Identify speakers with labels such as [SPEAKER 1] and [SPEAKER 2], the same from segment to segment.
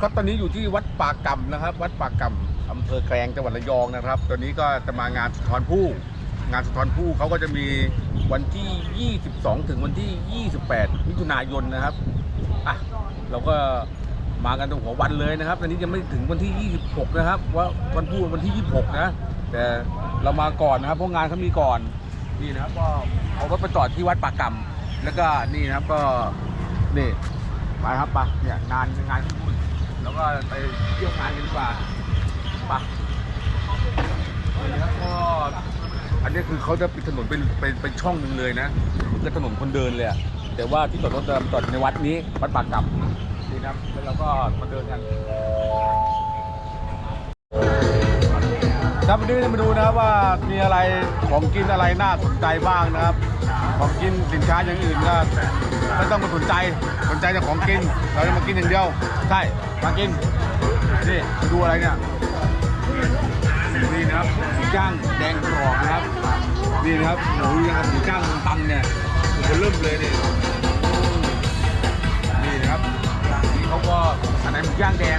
[SPEAKER 1] ครับตอนนี้อยู่ที่วัดป่ากำนะครับ วัดป่ากำอำเภอแกลงจังหวัดระยองนะครับ ตอนนี้ก็จะมางานสุนทรภู่งานสุนทรภู่เขาก็จะมีวันที่ 22 ถึงวันที่ 28 มิถุนายนนะครับอะเราก็มากันตรงหัววันเลยนะครับ ตอนนี้ยังไม่ถึงวันที่ 26 นะครับ ว่าวันพูดวันที่ 26 นะ แต่เรามาก่อนนะครับเพราะงานเขามีก่อนนี่นะครับก็เอารถไปจอดที่วัดป่ากำแล้วก็นี่นะครับก็นี่ไปครับไปเนี่ยงานงานที่นู่น แล้วก็ไปเที่ยวงานกันดีกว่าไปะครับก็อันนี้คือเขาจะปิดถนนเป็นเป็นเป็นช่องหนึ่งเลยนะคือถนนคนเดินเลยอะแต่ว่าที่จอดรถจะจอดในวัดนี้วัดปากำนี่นะครับแล้วเราก็มาเดินกันครับวันนี้จะมาดูนะครับว่ามีอะไรของกินอะไรน่าสนใจบ้างนะครับ ของกินสินค้าอย่างอื่นก็ไม่ต้องมาสนใจ นใจแต่ของกิน เราจะมากินอย่างเดียว ใช่ มากิน นี่ดูอะไรเนี่ย นี่นะครับหมูย่างแดงกรอบนะครับ นี่นะครับหมูย่างหมูย่างตังเนี่ยมันเริ่มเลยนี่นี่นะครับนี่เขาก็อันไหนหมูย่างแดง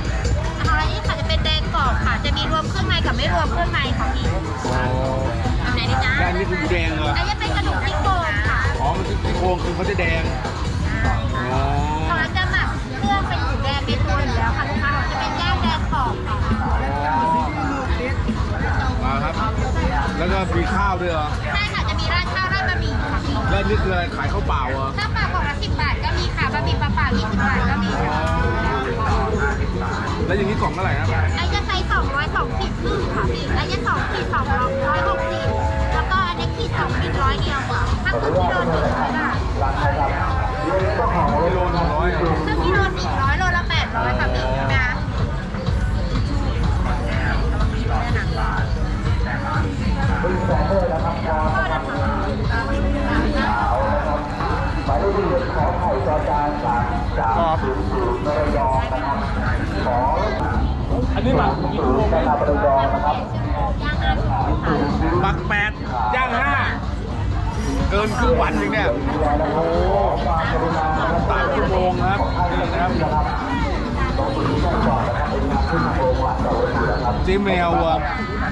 [SPEAKER 2] อันนี้ค่ะจะเป็นแดงกรอบค่ะ จะมีรวมเครื่องในกับไม่รวมเครื่องในค่ะพี่
[SPEAKER 1] โอ้
[SPEAKER 2] เอาไหนดีจ๊ะ
[SPEAKER 1] แล้วอันนี้คือหมูแดงเหรอ
[SPEAKER 2] อันนี้เป็นกระดูกซี่โครงค่ะ
[SPEAKER 1] อ๋อ มันที่โครงคือเขาจะแดง อ๋อ
[SPEAKER 2] แล้วก็
[SPEAKER 1] มีข้าวด้วยเหรอ
[SPEAKER 2] ใช่ค่ะจะมีราดข้าวราดบะหมี่ค่ะพี่
[SPEAKER 1] แล้วนี่คืออะไรขายข้าวเปล่าเหรอ
[SPEAKER 2] ถ้าปลากล่องละสิบบาทก็มีค่ะบะหมี่เปล่าๆยี่สิบบาทก็มีค่ะ
[SPEAKER 1] แล้วอย่างนี้กล่องเท่าไหร่ครับ
[SPEAKER 2] อันจะใช้สองร้อยสองขีดครึ่งค่ะพี่อันจะสองขีดสองร้อยหกสิบแล้วก็อันนี้ขีดสองขีดร้อยเดียวค่ะถ้าครึ่งกิโลหนึ่งร้อยบาท
[SPEAKER 1] กิโลหนึ่งร้อยเหรอ
[SPEAKER 2] ครึ่งกิโลสี่ร้อยโลละแปดร้อยค่ะพี่ น
[SPEAKER 1] ครึ่งวันจริงเนี่ยโอ้โหสามชั่วโมงครับนี่นะครับเจ๊แมวอะ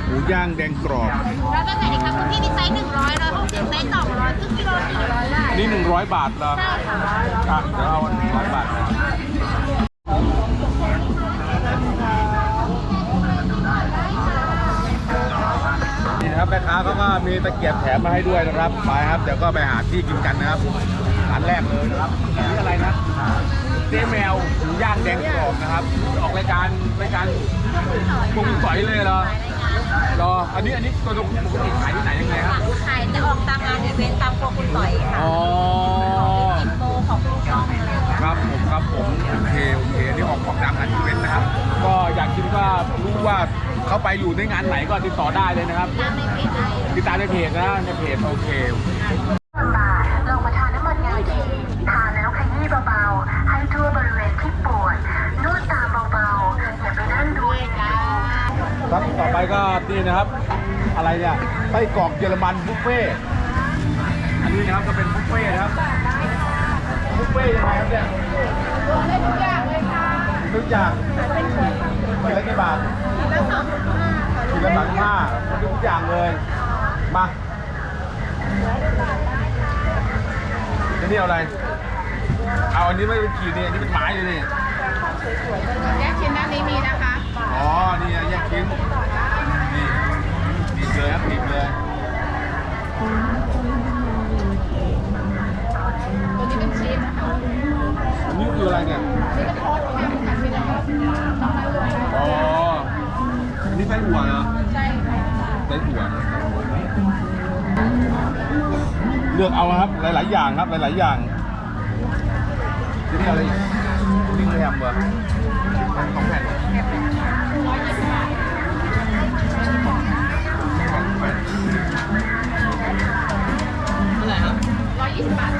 [SPEAKER 1] หมูย่างแดงกรอบ
[SPEAKER 2] แล้วก็ใส่ในครั้งที่มีไซส์หนึ่งร้อยร้อยหกสิบไซส์สองร้อยครึ่งกิโลสี่ร้อยบาท
[SPEAKER 1] อันนี้หนึ่งร้อยบาทเหรอ
[SPEAKER 2] ใช่ค่ะ
[SPEAKER 1] อะเดี๋ยวเอาหนึ่งร้อยบาทนะาเขาก็มีตะเกียบแถมมาให้ด้วยนะครับไปครับเดี๋ยวก็ไปหาที่กินกันนะครับร้านแรกเลยนะครับนี่อะไรนะเจ๊แมวหมูย่างแดงกรอบนะครับ ออกรายการรายการปุงสอยเลยเหรอรออันนี้อันนี้ตัวปกติขายที่ไหนยังไงครับ
[SPEAKER 2] ขายจะออกตามงานอีเวนต์ตามโปรคุณต่อยค่ะ
[SPEAKER 1] อ๋อ
[SPEAKER 2] กินโปรของลูกน้องอะไรอย่างเงี้ย
[SPEAKER 1] ครับผมครับผมโอเคโอเคอันนี่ออกของดังงานอีเวนต์นะครับ ก็อยากคิดว่ารู้ว่า เขาไปอยู่ในงานไหนก็ติดต่อได้เลยนะครับ
[SPEAKER 2] ติด
[SPEAKER 1] ตามในเพจนะในเพจโอเค
[SPEAKER 3] ลองมาทานน้ำมันงาดีทานแล้วขยี้เบาๆ ให้ทั่วบริเวณที่ปวดนวดตามเบาๆ อย่าไปนั่งดู
[SPEAKER 2] จ้า
[SPEAKER 1] ครับต่อไปก็นี่นะครับ อะไรเนี่ยไส้กรอกเยอรมันบุฟเฟ่อันนี้นะครับก็เป็นบุฟเฟ่นะครับบุฟเฟ่ยังไงครับเนี่ย
[SPEAKER 2] ได้ทุกอย่างเลยค่ะ
[SPEAKER 1] ทุกอย่างเป็นละกี่บาท
[SPEAKER 2] ล้วสอง ถึงห้าค่ะ
[SPEAKER 1] กินละบาทห้าทุกอย่างเลย มาอันนี้เอาอะไร เอาอันนี้ไม่เป็นขีดนี่อันนี้เป็นไม้เลยนี่
[SPEAKER 2] แยกชิ้นด้านนี้มีนะคะ
[SPEAKER 1] อ๋อ นี่ไงแยกชิ้น นี่บีบเลยครับบีบเลย
[SPEAKER 2] ตัวนี้เป็นชีสนะคะ
[SPEAKER 1] อันนี้คืออะไรเนี่ย
[SPEAKER 2] นี่ก็โทษแค่ค่ะชิ้นนะครับต้องนั้นเลย
[SPEAKER 1] อ๋อ อันนี้ไส้อั่วเหรอ
[SPEAKER 2] ใช่ค่ะ
[SPEAKER 1] ไส้อั่วเลือกเอาครับ หลาย ๆ อย่างครับ หลาย ๆ อย่างที่นี่อะไรอีกนี่แฮมเหรอสองแผ่น
[SPEAKER 2] ร้อยยี่สิบบาทอะไรครับร้อยยี่สิบบาท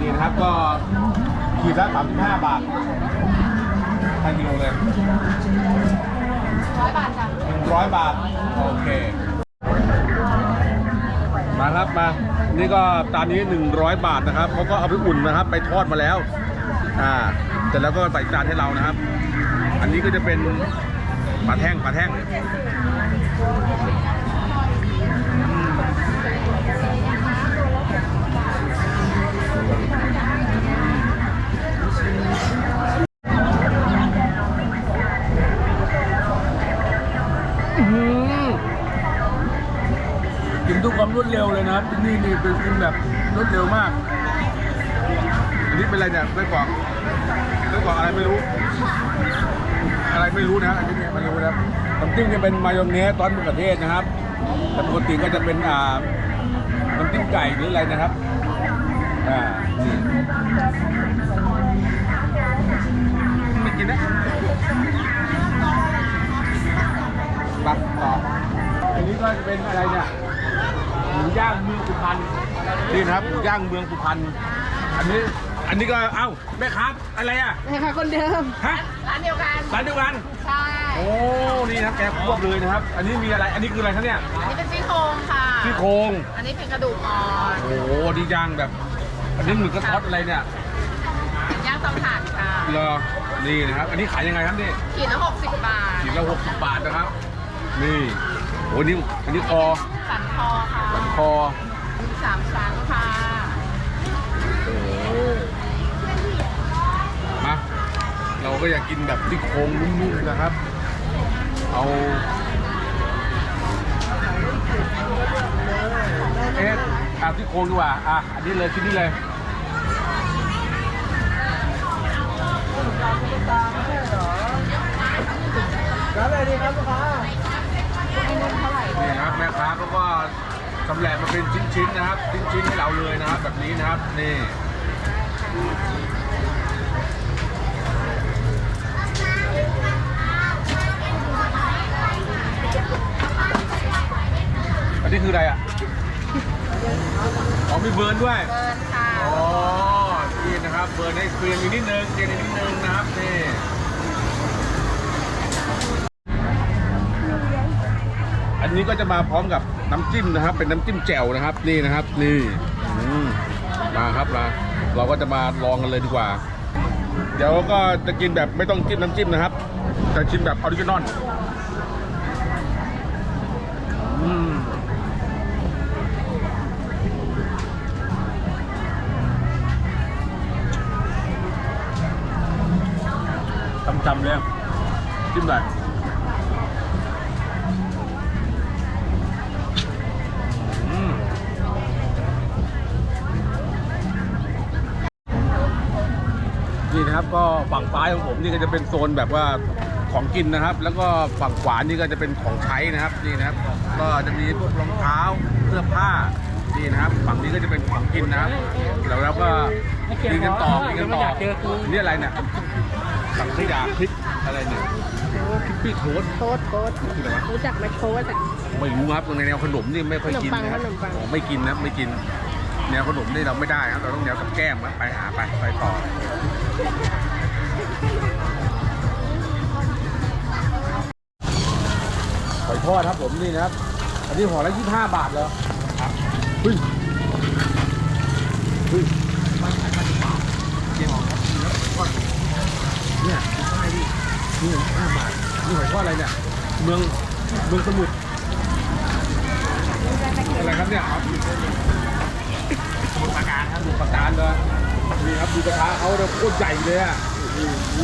[SPEAKER 1] นี่นะครับก็ขีดละ35 บาทพันกิโลเลย
[SPEAKER 2] ร้อยบาทจ้ะ
[SPEAKER 1] 100บาท โอเค มาครับมา นี่ก็ตามนี้ 100 บาทนะครับเขาก็เอาไปอุ่นนะครับ ไปทอดมาแล้ว อ่าเสร็จแล้วก็ใส่จานให้เรานะครับ อันนี้ก็จะเป็นปลาแท่งปลาแท่ง
[SPEAKER 4] รวดเร็วเลยนะครับที่นี่นี่เป็นกินแบบรวดเร็วมาก
[SPEAKER 1] อันนี้เป็นอะไรเนี่ยไส้กรอกไส้กรอกอะไรไม่รู้ อะไรไม่รู้นะอันนี้เนี่ยไม่รู้นะครับน้ำจิ้มจะเป็นมายองเนสซอสมะเขือเทศนะครับแต่ปกติก็จะเป็นอ่าน้ำจิ้มไก่หรืออะไรนะครับอ่านี่ไม่กินนะปักต่ออันนี้ก็จะเป็นอะไรเนี่ย หมูย่างเมืองสุพรรณนี่นะครับหมูย่างเมืองสุพรรณอันนี้อันนี้ก็เอ้าแม่ครับอะไรอะ
[SPEAKER 2] นะคะคนเดิม
[SPEAKER 1] ฮะ
[SPEAKER 2] ร้านเดียวกัน
[SPEAKER 1] ร้านเดียวกัน
[SPEAKER 2] ใช่
[SPEAKER 1] โอ้นี่นะแกควบเลยนะครับ อันนี้มีอะไรอันนี้คืออะไรครับเนี่ย
[SPEAKER 2] อันนี้เป็นซี่โครงค่ะ
[SPEAKER 1] ซี่โครง
[SPEAKER 2] อันนี้เป็นกระดูกอ่อน
[SPEAKER 1] โอ้โหดีย่างแบบ อันนี้เหมือนกระทอดอะไรเนี่ย
[SPEAKER 2] ย่างเตาถ่านค่ะ
[SPEAKER 1] เหรอนี่นะครับ อันนี้ขายยังไงครับนี่
[SPEAKER 2] ขีดละ60บาท
[SPEAKER 1] ขีดละหกสิบบาทนะครับ นี่โอ้นี่อันนี้คอ
[SPEAKER 2] สันคอค่ะ
[SPEAKER 1] สันคอ
[SPEAKER 2] มีสามชั้นค่ะ
[SPEAKER 1] โอ้โหมาเราก็อยากกินแบบซี่โครงนุ่มๆนะครับ เอาเอ๊ะเอาซี่โครงดีกว่า อะ อันนี้เลยชิ้นนี้เลยนี่ครับแม่ค้าเขาก็ สำแหละมาเป็นชิ้นๆนะครับ ชิ้นๆให้เราเลยนะครับ แบบนี้นะครับ นี่อันนี้คืออะไรอะ อ๋อมีเบิร์นด้วย
[SPEAKER 2] เบิร์นค่ะ
[SPEAKER 1] อ๋อ นี่นะครับ เบิร์นให้เกรียมอีกนิดนึงเกรียมอีกนิดนึงนะครับ นี่อันนี้ก็จะมาพร้อมกับ น้ำจิ้มนะครับ เป็นน้ำจิ้มแจ่วนะครับ นี่นะครับ นี่อืมมาครับมาเราก็จะมาลองกันเลยดีกว่า เดี๋ยวก็จะกินแบบไม่ต้องจิ้มน้ำจิ้มนะครับจะชิมแบบออริจินอลอืมจำๆเลยจิ้มหน่อย นี่นะครับ ก็ฝั่งซ้ายของผมนี่ก็จะเป็นโซนแบบว่าของกินนะครับ แล้วก็ฝั่งขวานี่ก็จะเป็นของใช้นะครับนี่นะครับ ก็จะมีพวกรองเท้าเสื้อผ้านี่นะครับ ฝั่งนี้ก็จะเป็นของกินนะครับแล้วเราก็กินกันต่อกินกันต่อนี่อะไรเนี่ยสังขยาพริกอะไรเนี่ยพริกปี้โทสต์
[SPEAKER 5] โต๊ดโต๊ด
[SPEAKER 1] คืออะไรวะ
[SPEAKER 5] รู้จักไหมโต๊ดอะ
[SPEAKER 1] ไม่รู้ครับในแนวขนมนี่ไม่ค่อยกินนะครับ
[SPEAKER 5] ขนมปังขนมปัง
[SPEAKER 1] อ๋อไม่กินนะไม่กินแนวขนมนี่เราไม่ได้ครับ เราต้องแนวกับแก้มครับไปหาไปไปต่อ หอยทอดครับผมนี่นะครับ อันนี้ห่อละยี่ห้าบาทเหรอครับเฮ้ยเฮ้ยมาขายกันเปล่าเกี่ยวครับนี่ครับทอดเนี่ยดูป้ายดินี่ห้าบาทนี่หอยทอดอะไรเนี่ย เมืองเมืองสมุทรอะไรครับเนี่ยครับสมุทรปราการครับสมุทรปราการเลย นี่ครับดูกระทะเขาเนี่ยโคตรใหญ่เลยอะโอ้โห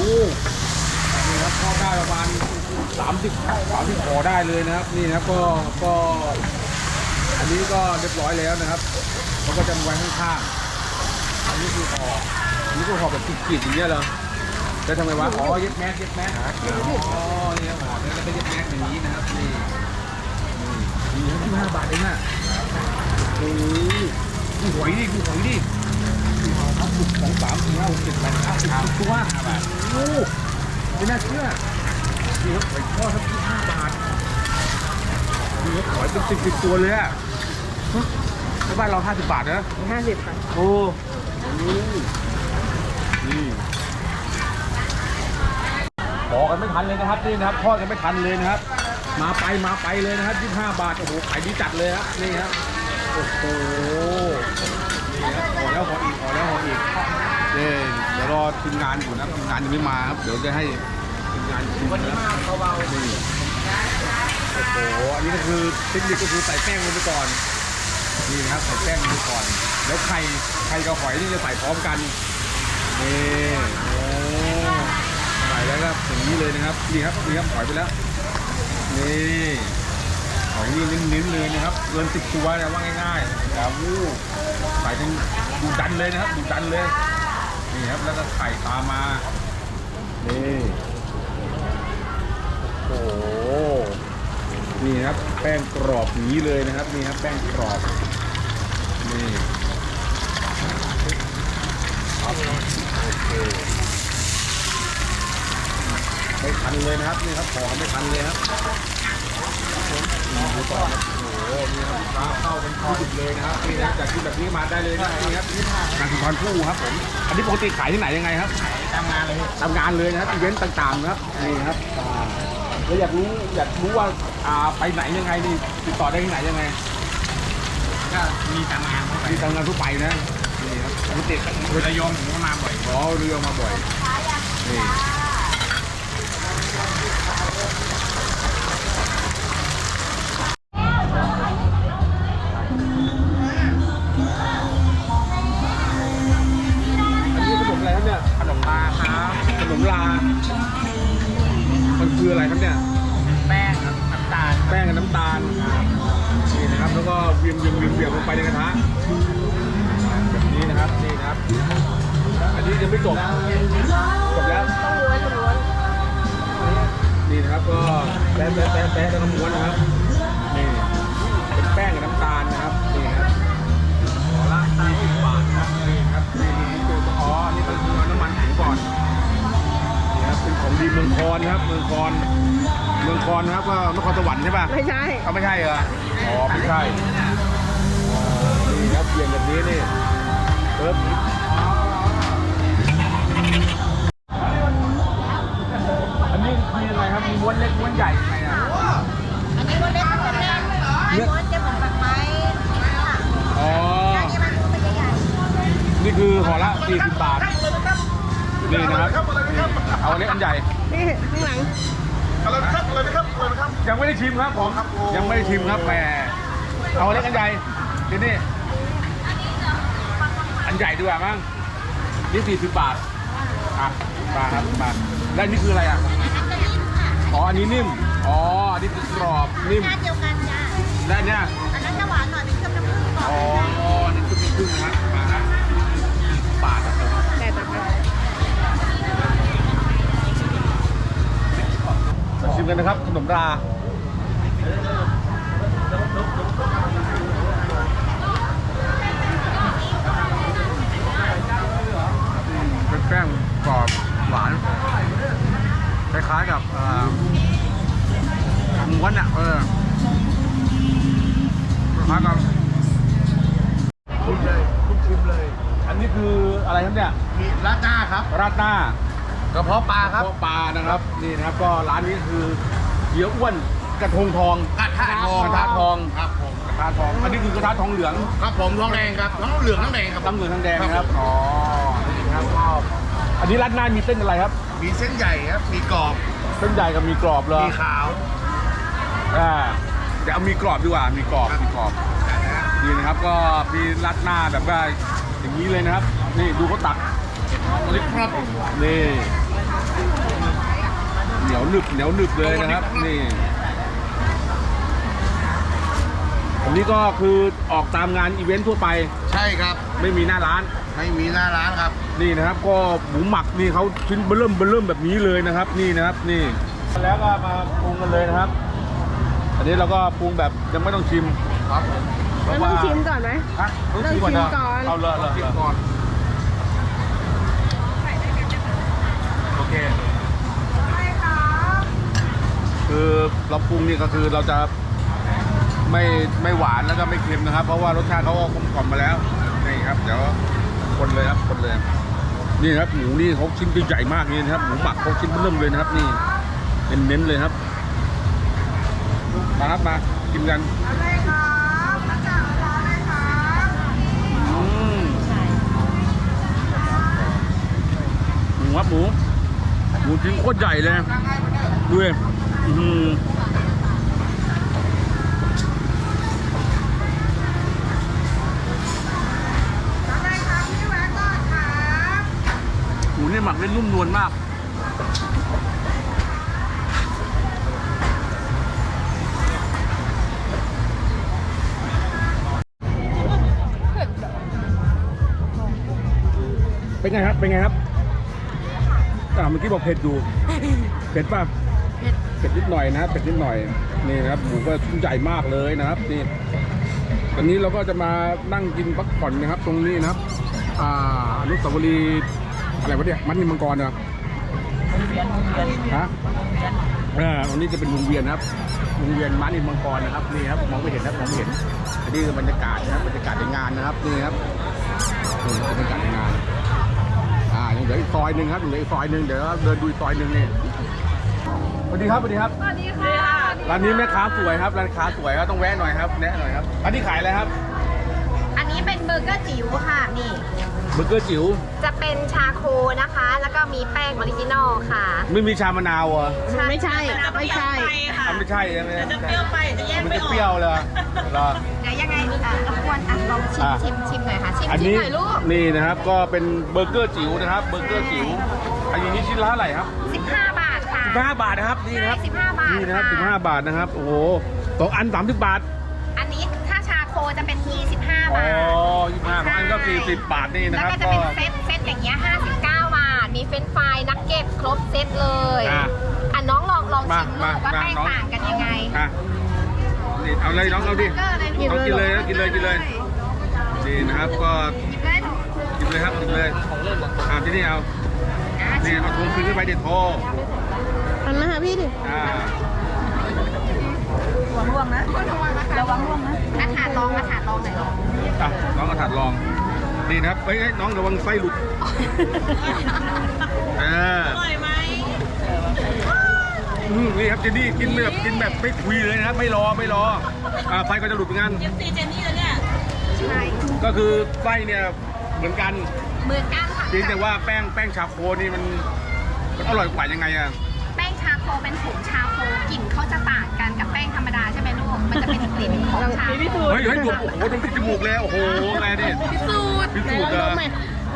[SPEAKER 1] นี่ครับทอดได้ประมาณสามสิบสามสิบห่อได้เลยนะครับ นี่นะครับก็ก็ อันนี้ก็เรียบร้อยแล้วนะครับเขาก็จะมาไว้ข้างๆอันนี้คือห่ออันนี้คือห่อแบบขีดๆอย่างเงี้ยเหรอแล้วทำไมวะอ๋อเย็บแมสเย็บแมสอ๋อนี่ห่อแล้วก็เย็บแมสอย่างนี้นะครับนี่นี่ที่ห้าบาทเองน่ะโอ้โหหอยดิหอยดิ ดูหอยครับหนึ่งสองสามสี่ห้าหกเจ็ดแปดเก้าสิบสิบตัวโอ้โหไม่น่าเชื่อนี่ครับหอยทอดครับที่ห้าบาทนี่ครับหอยเป็นสิบสิบตัวเลยอะฮะในบ้านเราห้าสิบบาทนะ
[SPEAKER 5] ห้าสิบค่ะ
[SPEAKER 1] โอ้นี่บอกกันไม่ทันเลยนะครับนี่นะครับทอดกันไม่ทันเลยนะครับ มาไปมาไปเลยนะครับ25บาทโอ้โหขายดีจัดเลยครับนี่ครับโอ้โห แล้วขออีกขอแล้วขออีกนี่เดี๋ยวรอทีมงานอยู่นะทีมงานยังไม่มาครับเดี๋ยวจะให้ทีมงานชิมนนี้มาเบนี่โอ้โหอันนี้ก็คือเทคนิคก็คือใส่แป้งลงไปก่อนนี่นะครับใส่แป้งลงไปก่อนแล้วไข่ไข่กับหอยนี่จะใส่พร้อมกันนี่โอ้ใส่แล้วครับอย่างนี้เลยนะครับนี่ครับนี่ครับหอยไปแล้วนี่ หอยนี่เน้นๆเลยนะครับเกินสิบตัวนี่ยว่าง่ายๆอย่าวู้ใส่ทั้งดูดันเลยนะครับดูดันเลยนี่ครับแล้วก็ไข่ตามมานี่โอ้โหนี่ครับแป้งกรอบนี้เลยนะครับนี่ครับแป้งกรอบนี่ครับโอเคไม่ทันเลยนะครับนี่ครับขอไม่ทันเลยครับ ต่อครับโอ้โหนี่ครับฟ้าเข้าเป็นคอสุดเลยนะครับนี่นะจากที่แบบนี้มาได้เลยนะนี่ครับงานสุพรรณผู้ครับผมอันนี้ปกติขายที่ไหนยังไงครับ
[SPEAKER 4] ทำงานเลย
[SPEAKER 1] ทำงานเลยนะครับอีเวนต์ต่างๆนะครับนี่ครับอ่าแล้วอยากรู้อยากรู้ว่าอ่าไปไหนยังไงนี่ติดต่อได้ที่ไหนยังไง
[SPEAKER 4] ก็มีทำงานเข้าไป
[SPEAKER 1] ที่ทำงานทั่วไปนะนี่ครับปกติ
[SPEAKER 4] ระยองผมก็มาบ่อย
[SPEAKER 1] ขอเรือมาบ่อย
[SPEAKER 4] นี่
[SPEAKER 1] อัน วก็เวียงเวียงเวียงเวียงลงไปในกระทะแบบนี้นะครับนี่นะครับ อันนี้ยังไม่จบจบแล้วนี่นะครับก็แป๊ะแป๊ะแป๊ะแป๊ะแล้วก็ม้วนนะครับนี่เป็นแป้งกับน้ำตาลนะครับนี่ครับขอละ20บาทนะครับนี่ครับนี่นี่คืออ๋อนี่มันคือเอาน้ำมันถึงก่อนนี่ครับเป็นของดีเมืองคอนครับเมืองคอน เมืองคอนนะครับก็นครสวรรค์ใช่ป่ะ
[SPEAKER 5] ไม่ใช่
[SPEAKER 1] เอาไม่ใช่เหรออ๋อไม่ใช่อ๋อนี่ครับเปลี่ยนแบบนี้นี่ปึ๊บอันนี้มีอะไรครับมีม้วนเล็กม้วนใหญ่ยังไงอะ
[SPEAKER 2] อันนี้ม้วนเล็กม้วนเล็กม้วนจะเหมือนแบบไม้ค่ะ
[SPEAKER 1] อ๋อ
[SPEAKER 2] อันนี้มันม้วนใหญ่
[SPEAKER 1] นี่คือห่อละ40บาทนี่นะครับนี่เอาอันเล็กอันใหญ่
[SPEAKER 5] นี่ข้างหลัง
[SPEAKER 1] ยังไม่ได้ชิมครับผม ยังไม่ได้ชิมครับแหมเอาอันเล็กอันใหญ่ทีนี่อันใหญ่ดีกว่ามั้งนี่40บาทอะมาครับมาแล้วอันนี่คืออะไรอะ
[SPEAKER 2] ๆอันนั้นจะนิ่มค่ะ
[SPEAKER 1] อ๋ออันนี้นิ่มอ๋ออันนี้คือกรอบนิ่ม
[SPEAKER 2] หน้าเดียวกันจ้ะ
[SPEAKER 1] และอันเนี่ย
[SPEAKER 2] อันนั้นจะหวานหน่อยเป็นเครื่องน้ำผึ้งก่อน
[SPEAKER 1] อ๋อนี่คือมีครึ่งนะครับมา มาชิมกันนะครับ ขนมราเป็นแป้งกรอบหวาน คล้ายๆกับเอ่อม้วนอะเออคล้ายๆกับชิมเลยคุณชิมเลย อันนี้คืออะไรครับเนี่ย
[SPEAKER 4] มีราดหน้าครับ
[SPEAKER 1] ราดหน้าก
[SPEAKER 4] ระเพาะปลาครับ
[SPEAKER 1] กะเพาะปลานะครับ นี่นะครับก็ร้านนี้คือเกี๊ยวอ้วนกระทงทอง
[SPEAKER 4] กระทะทอง
[SPEAKER 1] กระทะทอง
[SPEAKER 4] ครับผม
[SPEAKER 1] กระทะทองอันนี้คือกระทะทองเหลือง
[SPEAKER 4] ครับผมทองแดงครับทั้งเหลืองทั้งแดงครับ
[SPEAKER 1] ตั้งเหลืองทั้งแดงนะครับอ๋อนี่ครับก็อันนี้ราดหน้ามีเส้นอะไรครับ
[SPEAKER 4] มีเส้นใหญ่ครับ มีกรอบ
[SPEAKER 1] เส้นใหญ่กับมีกรอบเลย
[SPEAKER 4] มีขาว
[SPEAKER 1] อ่าเดี๋ยวเอามีกรอบดีกว่ามีกรอบมีกรอบนี่นะครับก็มีราดหน้าแบบว่าอย่างนี้เลยนะครับ นี่ดูเขาตัก
[SPEAKER 4] อันนี้ครับ
[SPEAKER 1] นี่เห นียวหนึบเหนียวหนึบเลยนะครับนี่อันนี้ก็คือออกตามงานอีเวนต์ทั่วไป
[SPEAKER 4] ใช่ครับ
[SPEAKER 1] ไม่มีหน้าร้าน
[SPEAKER 4] ไม่มีหน้าร้านครับ
[SPEAKER 1] นี่นะครับ ก็หมูหมักนี่เขาชิ้นเบิ่มเบิ่มแบบนี้เลยนะครับ นี่นะครับนี่ แล้วก็มาปรุงกันเลยนะครับ อันนี้เราก็ปรุงแบบยังไม่ต้องชิม
[SPEAKER 4] ครับผม
[SPEAKER 1] เพ
[SPEAKER 5] แล้ว
[SPEAKER 1] ราะ
[SPEAKER 5] ต้
[SPEAKER 1] ว่า
[SPEAKER 5] องชิมก่อนไหม
[SPEAKER 1] ฮะต้องชิมก่อน
[SPEAKER 5] ต้องชิม
[SPEAKER 1] นะ
[SPEAKER 5] ก่อน
[SPEAKER 1] เอาเลยเลย
[SPEAKER 4] ชิมก่อน
[SPEAKER 1] โอเคือเราปรุงนี่ก็คือเราจะไม่ไม่หวานแล้วก็ไม่เค็มนะครับ เพราะว่ารสชาติเขาก็กลมกล่อมมาแล้วนี่ครับเดี๋ยวคนเลยครับคนเลยนี่ครับหมูนี่เขาชิ้นใหญ่มากนี่นะครับหมูหมักเขาชิ้นเริ่มเลยนะครับ นี่เป็นเน้นเลยครับมาครับมากินกัน
[SPEAKER 2] หมูครับ
[SPEAKER 1] หมูหมูชิ้นโคตรใหญ่เลยดูเลย หือหมูนี่หมักได้นุ่มนวลมาก เป็นไงครับ เป็นไงครับอ่าเมื่อกี้บอกเผ็ดอยู่ เผ็ดป่ะ เผ็ดนิดหน่อยนะครับเผ็ดนิดหน่อยนี่นะครับหมูก็ชิ้นใหญ่มากเลยนะครับนี่ตอนนี้เราก็จะมานั่งกินพักผ่อนนะครับ ตรงนี้นะครับอ่าอนุสาวรีย์อะไรวะเนี่ยมันนิมังกรเหรอฮะอ่าตรงนี้จะเป็นวงเวียนนะครับวงเวียนม้านินมังกรนะครับนี่ครับมองไม่เห็นนะมองไม่เห็นอันนี้คือบรรยากาศนะครับบรรยากาศในงานนะครับนี่ครับบรรยากาศในงานอ่ายังเหลืออีกซอยหนึ่งครับยังเหลืออีกซอยหนึ่งเดี๋ยวเดินดูอีกซอยหนึ่งนี่ วัสดีครับสวัสดีครับ
[SPEAKER 2] สวัสดีค่ะ
[SPEAKER 1] ร้านนี้แม่ค้าสวยครับ ร้านค้าสวยครับต้องแวะหน่อยครับแนะหน่อยครับร้านนี้ขายอะไรครับ
[SPEAKER 2] อันนี้เป็นเบอร์เกอร์จิ๋วค่ะนี่
[SPEAKER 1] เบอร์เกอร์จิ๋ว
[SPEAKER 2] จะเป็นชาโคนะคะ แล้วก็มีแป้งออริจินอลค่ะ
[SPEAKER 1] ไม่มีชามะนาวเหรอ
[SPEAKER 2] ไม่ใช่ไม่ใช่
[SPEAKER 1] อะไม่ใช่ใช่ไหม
[SPEAKER 5] จะเปรี้ยวไปจะแยก
[SPEAKER 1] มัน
[SPEAKER 5] ไม่
[SPEAKER 1] จะ
[SPEAKER 5] ออ
[SPEAKER 1] เปรี้ยว
[SPEAKER 5] ก
[SPEAKER 1] เลยเหรอ
[SPEAKER 2] เดี๋ยวยังไงอะรบกวนอะลองชิม
[SPEAKER 1] อะ
[SPEAKER 2] ชิมชิมหน่อยค่ะ ชิม
[SPEAKER 1] อัน
[SPEAKER 2] ชิม
[SPEAKER 1] นี้
[SPEAKER 2] หน่อยลูก
[SPEAKER 1] นี่นะครับก็เป็นเบอร์เกอร์จิ๋วนะครับ เบอร์เกอร์จิ๋วอันนี้ชิ้นละเท่าไหร่ครับ
[SPEAKER 2] 15 บาทค่ะ
[SPEAKER 1] 15บาทนะครับ นี่นะครับ
[SPEAKER 2] ใช่15บาท
[SPEAKER 1] นี่นะครับ
[SPEAKER 2] ค่ะ
[SPEAKER 1] 15บาทนะครับ โอ้โหสองอัน30บาท
[SPEAKER 2] อันนี้ถ้าชาโคจะเป็น25
[SPEAKER 1] อ๋
[SPEAKER 2] บาท
[SPEAKER 1] อ25ของอันก็40บาทนี่นะ
[SPEAKER 2] แล้ว
[SPEAKER 1] ครับ
[SPEAKER 2] ก็จะเป็นเซตเซตอย่างเงี้ย59บาท มีเฟรนช์ฟรายนักเก็ตครบเซตเลย
[SPEAKER 1] อะ
[SPEAKER 2] อะน้องลองลองชิม
[SPEAKER 1] มา
[SPEAKER 2] ดู
[SPEAKER 1] มา
[SPEAKER 2] ว่า
[SPEAKER 1] มา
[SPEAKER 2] แป้ง
[SPEAKER 1] น้อง
[SPEAKER 2] ต่างกันยังไง
[SPEAKER 1] อะนี่เอาเลยน้องเอาดิ
[SPEAKER 2] เบอร์เกอร์เลย
[SPEAKER 1] น้องกินเลยนะกินเลยกินเลยนี่นะครับก็
[SPEAKER 2] หยิบเลยหนู
[SPEAKER 1] กินเลยครับกินเลยอ่าที่นี่เอา
[SPEAKER 2] อะ
[SPEAKER 1] นี่เอาโทรคืนขึ้นไปเด็ดโทร
[SPEAKER 2] อันมาหาพี่ดิ
[SPEAKER 1] อ่า
[SPEAKER 5] ระวังร่วงนะ ระวังร่วงนะ
[SPEAKER 2] อาถาดลองอาถาดลองหน่อยลอง
[SPEAKER 1] อะน้องกระถัดลองนี่นะครับเฮ้ยเฮ้ยน้องระวังไส้หลุดเออ
[SPEAKER 5] อร่อยไหม
[SPEAKER 1] อืมนี่ครับเจนนี่กินแบบกินแบบไม่คุยเลยนะครับ ไม่รอไม่รออ่าไฟก็จะหลุดเหมือนกัน
[SPEAKER 5] เอฟซีเจนนี่แล้วเนี่ย
[SPEAKER 2] ใช่
[SPEAKER 1] ก็คือไส้เนี่ยเหมือนกัน
[SPEAKER 2] เหมือนกันค่ะ
[SPEAKER 1] เพียงแต่ว่าแป้งแป้งชาโคนี่มันมันอร่อยกว่ายังไงอะ
[SPEAKER 2] แป้งชา โคเป็นผงชาโคกลิ่นเขาจะต่างกันกับแป้งธรรมดาใช่ไหมลูก มันจะเป็นกลิ่นของชาโค
[SPEAKER 1] เฮ้ยเฮ้ยดูโอ้โหตรงที่จมูกเลยโอ้โหอะไรเนี่ย
[SPEAKER 2] พิสูจน์
[SPEAKER 1] พิสูจน์เหรอ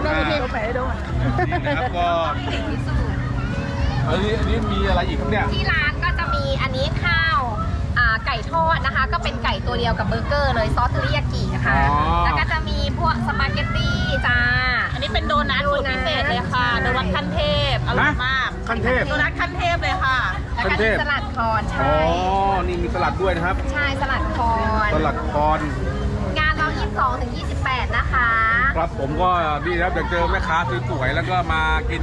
[SPEAKER 1] อ่านี่นะครับก็
[SPEAKER 2] พิสูจน์
[SPEAKER 1] อันนี้อันนี้มีอะไรอีกครับเนี่ย
[SPEAKER 2] ที่ร้านก็จะมีอันนี้ข้าวอ่าไก่ทอดนะคะ ก็เป็นไก่ตัวเดียวกับเบอร์เกอร์เลยซอสเทอริยากิค่ะ
[SPEAKER 1] อ๋อ
[SPEAKER 2] แล้วก็จะมีพวกสปาเกตตี้จ้า
[SPEAKER 5] อันนี้เป็นโดนัทสูตรพิเศษเลยค่ะ โดนัทขั้นเทพ อร่อยมาก
[SPEAKER 1] ขั้นเทพ
[SPEAKER 5] โดนัทขั้นเทพเลยค่ะ
[SPEAKER 2] แล้วก็
[SPEAKER 1] ขั้นเท
[SPEAKER 2] มี
[SPEAKER 1] พ
[SPEAKER 2] สลัดคอน
[SPEAKER 1] อ๋
[SPEAKER 2] ใช่
[SPEAKER 1] อ นี่มีสลัดด้วยนะครับ
[SPEAKER 2] ใช่สลัดคอน
[SPEAKER 1] สลัดคอน
[SPEAKER 2] งานเรา 22ถึง28 นะคะ
[SPEAKER 1] ครับผมก็ดีนะครับอยากเจอแม่ค้าสวยๆแล้วก็มากิน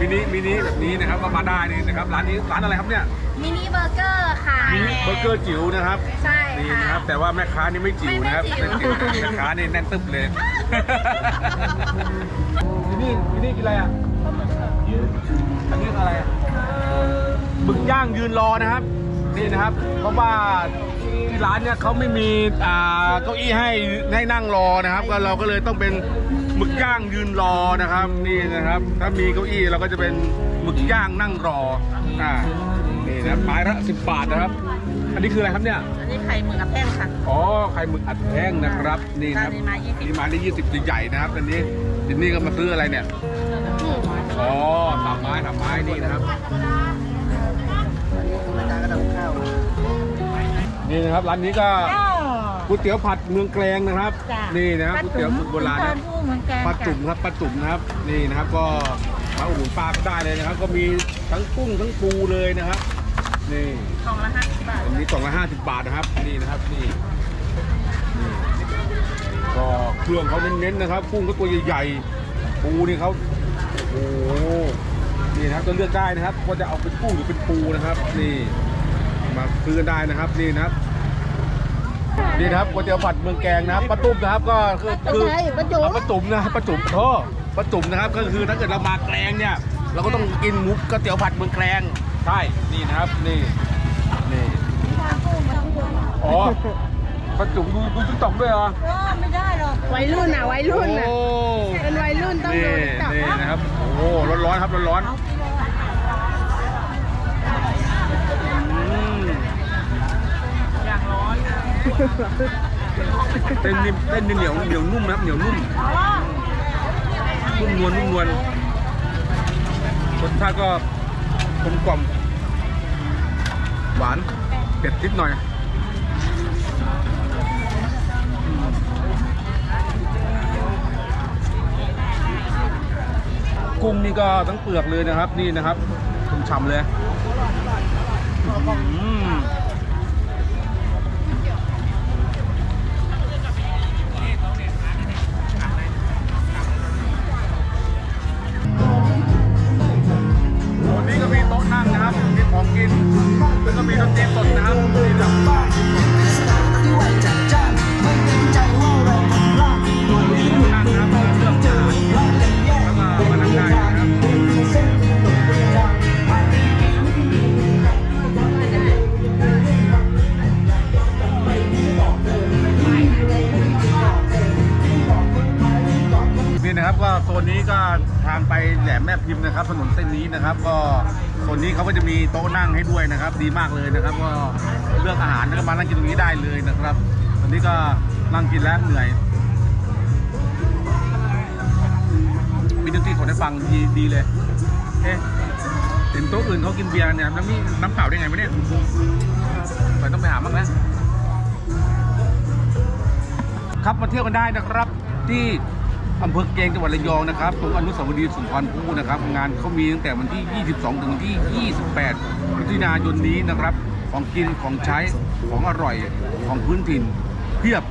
[SPEAKER 1] มินิมินิแบบนี้นะครับก็มาได้นี่นะครับร้านนี้ร้านอะไรครับเนี่ย
[SPEAKER 2] มินิเบอร์เกอร์ค่ะ
[SPEAKER 1] มินิเบอร์เกอร์จิ๋วนะครับ
[SPEAKER 2] ใช่
[SPEAKER 1] นี่
[SPEAKER 2] ค่ะ
[SPEAKER 1] นะครับ แต่ว่าแม่ค้านี่ไม่จิ๋วนะครับ
[SPEAKER 2] ไม่ไม่จิ๋ว
[SPEAKER 1] แม่ค้านี่แน่นตึ๊บเลยนี่นี่นี่กินอะไรอะ อันนี้อะไรอะหมึกย่างยืนรอนะครับ นี่นะครับ เพราะว่าที่ร้านเนี่ยเขาไม่มีอ่าเก้าอี้ให้ให้นั่งรอนะครับ ก็เราก็เลยต้องเป็นหมึกย่างยืนรอนะครับ นี่นะครับ ถ้ามีเก้าอี้เราก็จะเป็นหมึกย่างนั่งรออ่านี่นะครับไม้ละสิบบาทนะครับ อันนี้คืออะไรครับเนี่ย
[SPEAKER 5] อันนี้ไข่หมึกกับแป้งค่ะ
[SPEAKER 1] อ๋อ ไข่หมึกอัดแห้งนะครับ นี่นะครับ
[SPEAKER 5] ร้านนี้มา20
[SPEAKER 1] นี่มาได้ยี่สิบใหญ่ๆนะครับ อันนี้ดินนี่ก็มาซื้ออะไรเนี่ย อ๋อสามไม้สามไม้นี่นะครับ นี่นะครับร้านนี้ก็ก๋วยเตี๋ยวผัดเมืองแกลงนะครับนี่นะครับก๋วยเตี๋ยวสูตรโบราณนะครับปลาจุ่มครับปลาจุ่มนะครับนี่นะครับก็มาอุดหนุนปลาก็ได้เลยนะครับ ก็มีทั้งกุ้งทั้งปูเลยนะครับนี่
[SPEAKER 5] กล่องละห้าสิบบาท
[SPEAKER 1] อันนี้กล่องละห้าสิบบาทนะครับนี่นะครับนี่นี่ก็เครื่องเขาเน้นๆนะครับ กุ้งก็ตัวใหญ่ๆปูนี่เขา โอ้โหนี่นะครับก็เลือกได้นะครับว่าจะเอาเป็นกุ้งหรือเป็นปูนะครับ นี่ มาซื้อกันได้นะครับนี่นะครับนี่นะครับก๋วยเตี๋ยวผัดเมืองแกงนะครับป้าตุ้มนะครับก็คือคือป้าจุ๋มป้าจุ๋มนะครับป้าจุ๋มโทษป้าจุ๋มนะครับก็คือถ้าเกิดเรามาแกลงเนี่ย เราก็ต้องกินหมูก๋วยเตี๋ยวผัดเมืองแกลงใช่นี่นะครับนี่นี่อ๋อ ป้าจุ๋มดูดูติ๊กต็อกด้วยเหรอ
[SPEAKER 6] วัยรุ่นอะวัยรุ่นอะ
[SPEAKER 1] โอ้
[SPEAKER 6] เป็นวัยรุ่นต้อง
[SPEAKER 1] นี่
[SPEAKER 6] ดูติ๊กต็อก
[SPEAKER 1] นี่นะครับ โอ้โหร้อนๆๆครับร้อนๆอืม
[SPEAKER 5] อย่างร้อน
[SPEAKER 1] เส้นนิ่มเส้นนี่เหนียวเหนียวนุ่มนะครับเหนียวนุ่มนุ่มนวลนุ่มนวลรสชาติก็กลมกล่อมหวานเผ็ดนิดหน่อย กุ้งนี่ก็ทั้งเปลือกเลยนะครับ นี่นะครับฉ่ำๆเลยอืมวันนี้ก็มีโต๊ะนั่งนะครับ มีของกินแล้วก็มีดนตรีสดนะครับนี่ครับ ก็โซนนี้ก็ทางไปแหลมแม่พิมพ์นะครับ ถนนเส้นนี้นะครับ ก็โซนนี้เขาก็จะมีโต๊ะนั่งให้ด้วยนะครับ ดีมากเลยนะครับ ก็เลือกอาหารแล้วก็มานั่งกินตรงนี้ได้เลยนะครับตอนนี้ก็นั่งกินแล้วเหนื่อยมีดนตรีสดให้ฟังดีดีเลยเอ๊ะเห็นโต๊ะอื่นเขากินเบียร์เนี่ยแล้วมีน้ำเปล่าได้ไงวะเนี่ยไปต้องไปหาบ้างแล้วครับมาเที่ยวกันได้นะครับที่ อำเภอเกงจังหวัดระยองนะครับตรงอนุสาวรีย์สุนทรภู่นะครับ งานเขามีตั้งแต่วันที่ 22 ถึงวันที่ 28มิถุนายนนี้นะครับ ของกินของใช้ของอร่อยของพื้นถิ่นเพียบ